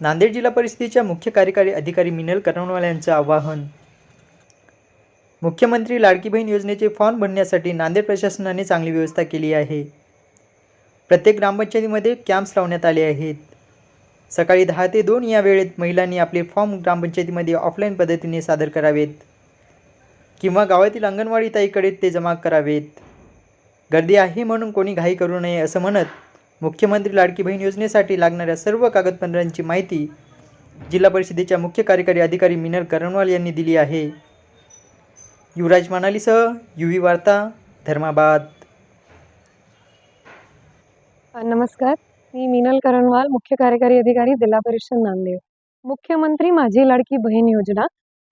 नांदेड जिल्हा परिषदेच्या मुख्य कार्यकारी अधिकारी मिनल करणवाल यांचं आवाहन. मुख्यमंत्री लाडकी बहीण योजनेचे फॉर्म भरण्यासाठी नांदेड प्रशासनाने चांगली व्यवस्था केली आहे. प्रत्येक ग्रामपंचायतीमध्ये कॅम्प्स लावण्यात आले आहेत. सकाळी दहा ते दोन या वेळेत महिलांनी आपले फॉर्म ग्रामपंचायतीमध्ये ऑफलाईन पद्धतीने सादर करावेत किंवा गावातील अंगणवाडी ताईकडे ते जमा करावेत. गर्दी आहे म्हणून कोणी घाई करू नये असं म्हणत मुख्यमंत्री लाडकी बहीण योजनेसाठी लागणाऱ्या सर्व कागदपत्रांची माहिती जिल्हा परिषदेच्या मुख्य कार्यकारी अधिकारी मिनल करणवाल यांनी दिली आहे. युवराज मानालीसह युवी वार्ता धर्माबाद. नमस्कार. मी मिनल करणवाल मुख्य कार्यकारी अधिकारी जिल्हा परिषद नांदेड. मुख्यमंत्री माझी लाडकी बहीण योजना.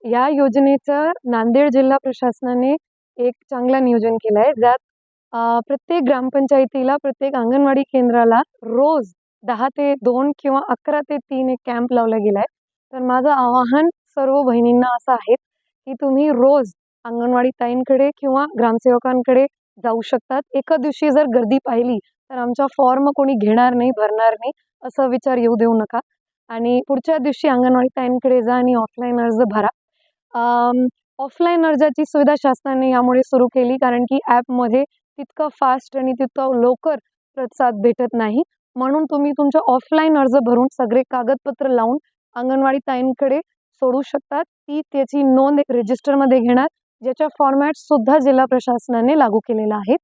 या योजनेचं नांदेड जिल्हा प्रशासनाने एक चांगला नियोजन केलं आहे ज्यात प्रत्येक ग्रामपंचायतीला प्रत्येक अंगणवाडी केंद्राला रोज दहा ते दोन किंवा अकरा ते तीन एक कॅम्प लावला गेला आहे तर माझं आवाहन सर्व बहिणींना असं आहे की तुम्ही रोज अंगणवाडी ताईंकडे किंवा ग्रामसेवकांकडे जाऊ शकतात. एका दिवशी जर गर्दी पाहिली तर आमचा फॉर्म कोणी घेणार नाही भरणार नाही असा विचार येऊ देऊ नका. आणि पुढच्या दिवशी अंगणवाडी ताईंकडे जा आणि ऑफलाईन अर्ज भरा. ऑफलाईन अर्जाची सुविधा शासनाने यामुळे सुरू केली कारण की ॲपमध्ये तितकं फास्ट आणि तितकं लवकर प्रतिसाद भेटत नाही. म्हणून तुम्ही तुमच्या ऑफलाईन अर्ज भरून सगळे कागदपत्र लावून अंगणवाडी ताईंकडे सोडू शकतात. ती त्याची नोंद एक रजिस्टरमध्ये घेणार ज्याच्या फॉर्मॅटसुद्धा जिल्हा प्रशासनाने लागू केलेला आहे.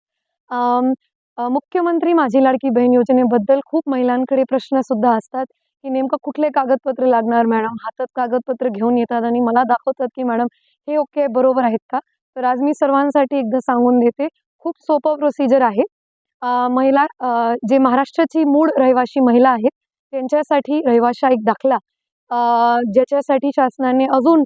मुख्यमंत्री माझी लाडकी बहीण योजनेबद्दल खूप महिलांकडे प्रश्नसुद्धा असतात की नेमकं कुठले कागदपत्र लागणार मॅडम? हातात कागदपत्र घेऊन येतात आणि मला दाखवतात की मॅडम हे ओके बरोबर आहेत का? तर आज मी सर्वांसाठी एकदा सांगून देते खूप सोपं प्रोसिजर आहे. महिला जे महाराष्ट्राची मूळ रहिवाशी महिला आहेत त्यांच्यासाठी रहिवाशा एक दाखला. ज्याच्यासाठी शासनाने अजून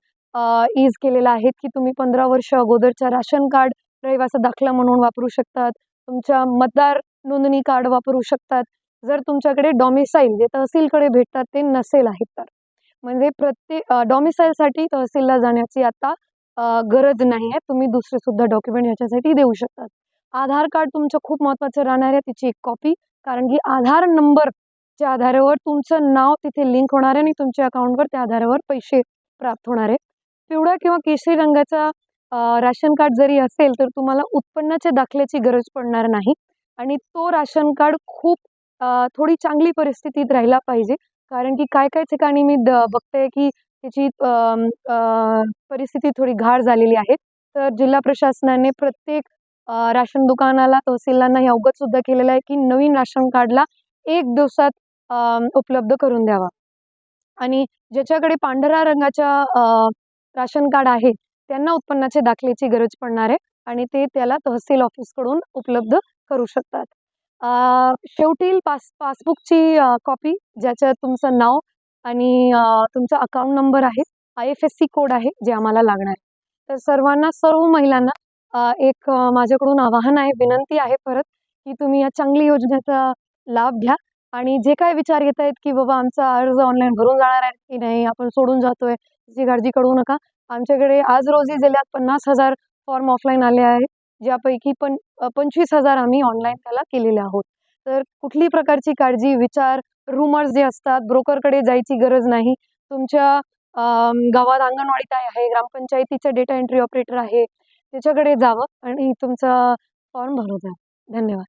ईज केलेला आहे की तुम्ही पंधरा वर्ष अगोदरच्या राशन कार्ड रहिवासा दाखला म्हणून वापरू शकतात. तुमच्या मतदार नोंदणी कार्ड वापरू शकतात. जर तुमच्याकडे डॉमिसाईल जे तहसीलकडे भेटतात ते नसेल आहेत तर. म्हणजे प्रत्येक डॉमिसाईलसाठी तहसीलला जाण्याची आता गरज नाही आहे. तुम्ही दुसरे सुद्धा डॉक्युमेंट याच्यासाठी देऊ शकतात. आधार कार्ड तुमचं खूप महत्त्वाचं राहणार आहे तिची एक कॉपी कारण की आधार नंबरच्या आधारावर तुमचं नाव तिथे लिंक होणार आहे आणि तुमच्या अकाउंटवर त्या आधारावर पैसे प्राप्त होणार आहे. पिवळ्या किंवा केशरी रंगाचा राशन कार्ड जरी असेल तर तुम्हाला उत्पन्नाच्या दाखल्याची गरज पडणार नाही. आणि तो राशन कार्ड खूप थोडी चांगली परिस्थितीत राहिला पाहिजे. कारण की काय काय ठिकाणी मी द बघते की त्याची परिस्थिती थोडी घाळ झालेली आहे. तर जिल्हा प्रशासनाने प्रत्येक राशन दुकानाला तहसीलांना हे अवगतसुद्धा केलेलं आहे की नवीन राशन कार्डला एक दिवसात उपलब्ध करून द्यावा. आणि ज्याच्याकडे पांढऱ्या रंगाच्या राशन कार्ड आहे त्यांना उत्पन्नाचे दाखल्याची गरज पडणार आहे आणि ते त्याला तहसील ऑफिसकडून उपलब्ध करू शकतात. शेवटील शेवटी पास पासबुकची कॉपी ज्याच्यात तुमचं नाव आणि तुमचा अकाउंट नंबर आहे I F S C code आहे जे आम्हाला लागणार आहे. तर सर्वांना सर्व महिलांना एक माझ्याकडून आवाहन आहे विनंती आहे परत की तुम्ही या चांगली योजनेचा लाभ घ्या आणि जे काय विचार येत आहेत की बाबा आमचा अर्ज ऑनलाईन भरून जाणार आहे की नाही आपण सोडून जातोय याची काळजी करू नका. आमच्याकडे आज रोजी जिल्ह्यात पन्नास हजार फॉर्म ऑफलाईन आले आहेत ज्यापैकी पण पंचवीस हजार आम्ही ऑनलाईन त्याला केलेले आहोत. तर कुठली प्रकारची काळजी विचार रुमर्स जे असतात ब्रोकरकडे जायची गरज नाही. तुमच्या गावात अंगणवाडी काय आहे ग्रामपंचायतीचा डेटा एंट्री ऑपरेटर आहे त्याच्याकडे जावं आणि तुमचा फॉर्म भरू द्या. धन्यवाद.